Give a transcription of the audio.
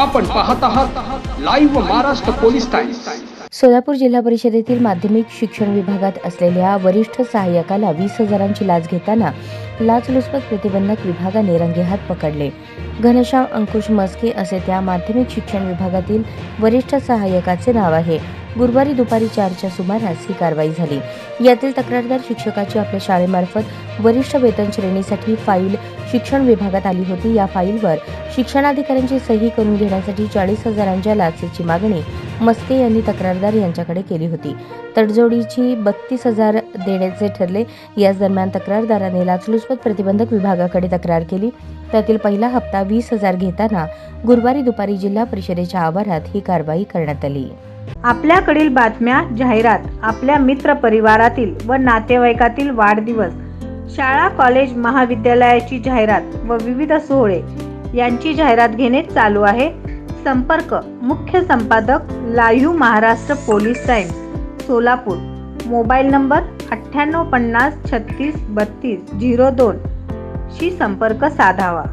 आपण पाहत आहात live Maharashtra police times Solapur जिल्हा परिषदेतील माध्यमिक शिक्षण विभागात असलेल्या वरिष्ठ सहाय्यकाला वीस हजारांची लाच घेताना लाचलुचपत प्रतिबंधक विभागाने रंगेहात पकडले. घनश्याम अंकुश मस्के असे त्या माध्यमिक शिक्षण विभागातील वरिष्ठ सहाय्यकाचे नाव आहे. गुरुवारी दुपारी चारच्या सुमारास ही कारवाई झाली. यातील तक्रारदार शिक्षकाची आपल्या शाळेमार्फत वरिष्ठ वेतन श्रेणीसाठी फाईल शिक्षण विभागात आली होती. या फाईलवर शिक्षणाधिकाऱ्यांची सही करून घेण्यासाठी चाळीस हजारांच्या लाचेची मागणी मस्के यांनी तक्रारदार यांच्याकडे केली होती. तडजोडीची बत्तीस हजार देण्याचे ठरले. याच दरम्यान तक्रारदाराने लाचलुचपत प्रतिबंधक विभागाकडे तक्रार केली. त्यातील पहिला हप्ता वीस हजार घेताना गुरुवारी दुपारी जिल्हा परिषदेच्या आवारात ही कारवाई करण्यात आली. आपल्याकडील बातम्या जाहिरात आपल्या मित्र परिवारातील व नातेवाईकातील वाढदिवस शाळा कॉलेज महाविद्यालयाची जाहिरात व विविध सोहळे यांची जाहिरात घेणे चालू आहे. संपर्क. मुख्य संपादक live Maharashtra police times Solapur. Mobile number अठ्ठ्याण्णव पन्नास छत्तीस बत्तीस झिरो दोन. शी संपर्क साधावा.